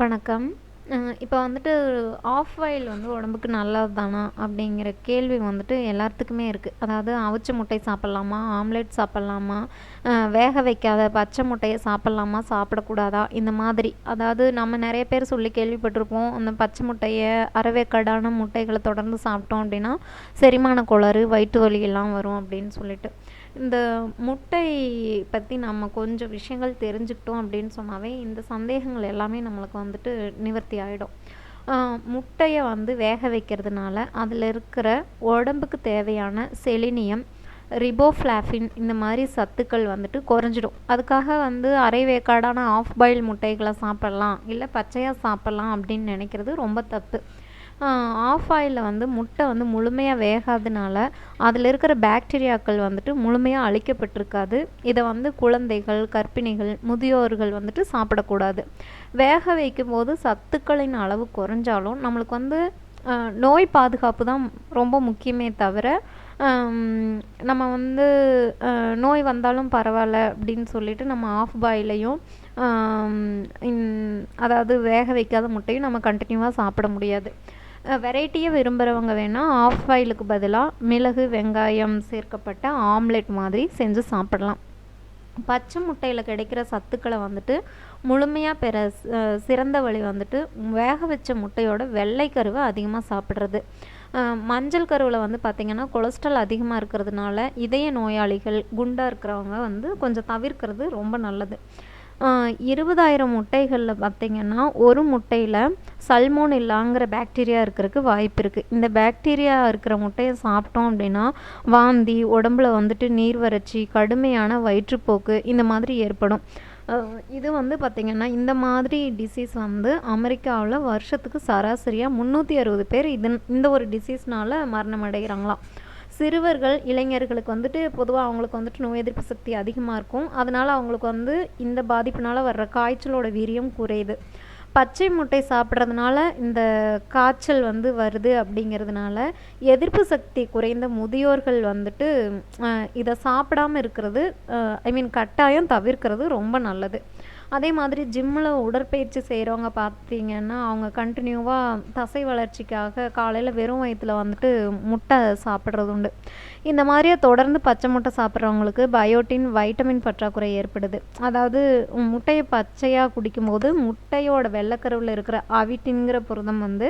வணக்கம். இப்போ வந்துட்டு ஆஃப் ஆயில் வந்து உடம்புக்கு நல்லது தானா அப்படிங்கிற கேள்வி வந்துட்டு எல்லாத்துக்குமே இருக்குது அதாவது அவிச்ச முட்டை சாப்பிட்லாமா? ஆம்லெட் சாப்பிட்லாமா? வேக வைக்காத பச்சை முட்டையை சாப்பிட்லாமா? சாப்பிடக்கூடாதா? இந்த மாதிரி. அதாவது நம்ம நிறைய பேர் சொல்லி கேள்விப்பட்டிருப்போம். அந்த பச்சை முட்டையை அரைவேக்காடான முட்டைகளை தொடர்ந்து சாப்பிட்டோம் அப்படின்னா செரிமான கோளாறு வயிற்று வலி எல்லாம் வரும் அப்படின்னு சொல்லிட்டு. இந்த முட்டை பற்றி நம்ம கொஞ்சம் விஷயங்கள் தெரிஞ்சுக்கிட்டோம் அப்படின்னு சொன்னாவே இந்த சந்தேகங்கள் எல்லாமே நம்மளுக்கு வந்துட்டு நிவர்த்தி ஆகிடும் முட்டையை வந்து வேக வைக்கிறதுனால அதில் இருக்கிற உடம்புக்கு தேவையான செலினியம் ரிபோஃப்ளாஃபின் இந்த மாதிரி சத்துக்கள் வந்துட்டு குறைஞ்சிடும். அதுக்காக வந்து அரை வேக்காடான ஆஃப் பாயில் முட்டைகளை சாப்பிட்லாம் இல்லை பச்சையாக சாப்பிட்லாம் அப்படின்னு நினைக்கிறது ரொம்ப தப்பு. ஆஃப் ஆயிலில் வந்து முட்டை வந்து முழுமையாக வேகாதனால அதில் இருக்கிற பாக்டீரியாக்கள் வந்துட்டு முழுமையாக அழிக்கப்பட்டிருக்காது. இதை வந்து குழந்தைகள் கர்ப்பிணிகள் முதியோர்கள் வந்துட்டு சாப்பிடக்கூடாது. வேக வைக்கும்போது சத்துக்களின் அளவு குறைஞ்சாலும் நம்மளுக்கு வந்து நோய் பாதுகாப்பு தான் ரொம்ப முக்கியமே தவிர நம்ம வந்து நோய் வந்தாலும் பரவாயில்ல அப்படின்னு சொல்லிட்டு நம்ம ஆஃப் பாயிலையும் அதாவது வேக வைக்காத முட்டையும் நம்ம கண்டினியூவாக சாப்பிட முடியாது. வெரைட்டியாக விரும்புகிறவங்க வேணால் ஆஃப் பாயிலுக்கு பதிலாக மிளகு வெங்காயம் சேர்க்கப்பட்ட ஆம்லெட் மாதிரி செஞ்சு சாப்பிடலாம். பச்சை முட்டையில் கிடைக்கிற சத்துக்களை வந்துட்டு முழுமையாக பெற சிறந்த வழி வந்துட்டு வேக வச்ச முட்டையோட வெள்ளை கருவை அதிகமாக சாப்பிட்றது. மஞ்சள் கருவில் வந்து பார்த்திங்கன்னா கொலஸ்ட்ரால் அதிகமாக இருக்கிறதுனால இதய நோயாளிகள் குண்டாக இருக்கிறவங்க வந்து கொஞ்சம் தவிர்க்கிறது ரொம்ப நல்லது. இருபதாயிரம் முட்டைகளில் பார்த்திங்கன்னா ஒரு முட்டையில் சல்மோனில்லாங்கிற பாக்டீரியா இருக்கிறதுக்கு வாய்ப்பு இருக்குது இந்த பாக்டீரியா இருக்கிற முட்டையை சாப்பிட்டோம் அப்படின்னா வாந்தி உடம்புல வந்துட்டு நீர் வறட்சி கடுமையான வயிற்றுப்போக்கு இந்த மாதிரி ஏற்படும். இது வந்து பார்த்திங்கன்னா இந்த மாதிரி டிசீஸ் வந்து அமெரிக்காவில் வருஷத்துக்கு சராசரியாக முந்நூற்றி அறுபது பேர் இதன் இந்த ஒரு டிசீஸ்னால் மரணம் அடைகிறாங்களாம். சிறுவர்கள் இளைஞர்களுக்கு வந்துட்டு பொதுவாக அவங்களுக்கு வந்துட்டு நோய் எதிர்ப்பு சக்தி அதிகமாக இருக்கும். அதனால் அவங்களுக்கு வந்து இந்த பாதிப்புனால் வர்ற காய்ச்சலோட வீரியம் குறையுது. பச்சை முட்டை சாப்பிட்றதுனால இந்த காய்ச்சல் வந்து வருது அப்படிங்கிறதுனால எதிர்ப்பு சக்தி குறைந்த முதியோர்கள் வந்துட்டு இதை சாப்பிடாமல் இருக்கிறது ஐ மீன் கட்டாயம் தவிர்க்கிறது ரொம்ப நல்லது. அதே மாதிரி ஜிம்மில் உடற்பயிற்சி செய்கிறவங்க பார்த்தீங்கன்னா அவங்க கண்டினியூவாக தசை வளர்ச்சிக்காக காலையில் வெறும் வயிற்றில் வந்துட்டு முட்டை சாப்பிட்றது உண்டு. இந்த மாதிரியே தொடர்ந்து பச்சை முட்டை சாப்பிட்றவங்களுக்கு பயோட்டின் வைட்டமின் பற்றாக்குறை ஏற்படுது. அதாவது முட்டையை பச்சையாக குடிக்கும்போது முட்டையோட வெள்ளைக்கருவில் இருக்கிற அவிட்டின்கிற புரதம் வந்து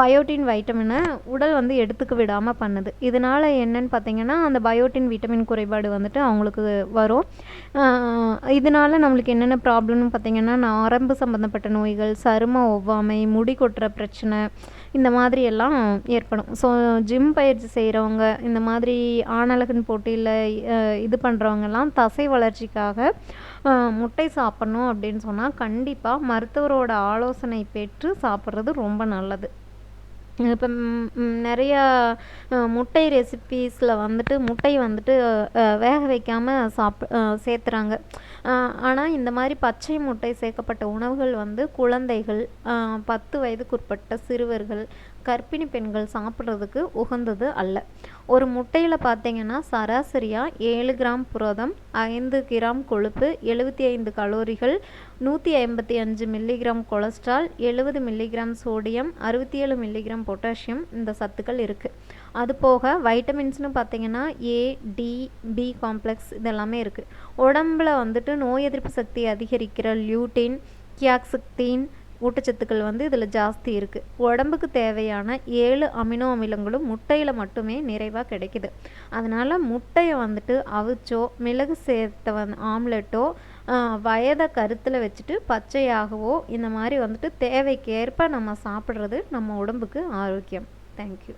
பயோட்டின் வைட்டமினை உடல் வந்து எடுத்துக்க விடாமல் பண்ணுது. இதனால் என்னன்னு பார்த்தீங்கன்னா அந்த பயோட்டின் விட்டமின் குறைபாடு வந்துட்டு அவங்களுக்கு வரும். இதனால் நம்மளுக்கு என்னென்ன ப்ராப்ளம் ப்ராப்ளம்னு பார்த்தீங்கன்னா நரம்பு சம்மந்தப்பட்ட நோய்கள் சரும ஒவ்வாமை முடி கொட்டுற பிரச்சனை இந்த மாதிரி எல்லாம் ஏற்படும். ஸோ ஜிம் பயிற்சி செய்கிறவங்க இந்த மாதிரி ஆணழகன் போட்டியில் இது பண்ணுறவங்கெல்லாம் தசை வளர்ச்சிக்காக முட்டை சாப்பிட்ணும் அப்படின்னு சொன்னால் கண்டிப்பாக மருத்துவரோட ஆலோசனை பெற்று சாப்பிட்றது ரொம்ப நல்லது. இப்போ நிறையா முட்டை ரெசிபீஸில் வந்துட்டு முட்டை வந்துட்டு வேக வைக்காமல் சாப் சேர்த்துறாங்க. ஆனால் இந்த மாதிரி பச்சை முட்டை சேர்க்கப்பட்ட உணவுகள் வந்து குழந்தைகள் பத்து வயதுக்குட்பட்ட சிறுவர்கள் கர்ப்பிணி பெண்கள் சாப்பிட்றதுக்கு உகந்தது அல்ல. ஒரு முட்டையில் பார்த்தீங்கன்னா சராசரியாக ஏழு கிராம் புரதம் ஐந்து கிராம் கொழுப்பு எழுபத்தி ஐந்து கலோரிகள் நூற்றி ஐம்பத்தி அஞ்சு மில்லிகிராம் கொலஸ்ட்ரால் எழுபது மில்லிகிராம் சோடியம் அறுபத்தி ஏழு மில்லிகிராம் பொட்டாசியம் இந்த சத்துக்கள் இருக்குது அது போக வைட்டமின்ஸ்னு பார்த்தீங்கன்னா ஏ டி பி காம்ப்ளெக்ஸ் இதெல்லாமே இருக்குது உடம்புல வந்துட்டு நோய் எதிர்ப்பு சக்தி அதிகரிக்கிற லியூட்டின் கியாக்சிக்தீன் ஊட்டச்சத்துக்கள் வந்து இதில் ஜாஸ்தி இருக்குது உடம்புக்கு தேவையான ஏழு அமினோ அமிலங்களும் முட்டையில் மட்டுமே நிறைவாக கிடைக்குது. அதனால் முட்டையை வந்துட்டு அவிச்சோ மிளகு சேர்த்த வந் ஆம்லெட்டோ வயதை கருத்தில் வச்சுட்டு பச்சையாகவோ இந்த மாதிரி வந்துட்டு தேவைக்கேற்ப நம்ம சாப்பிட்றது நம்ம உடம்புக்கு ஆரோக்கியம். தேங்க்யூ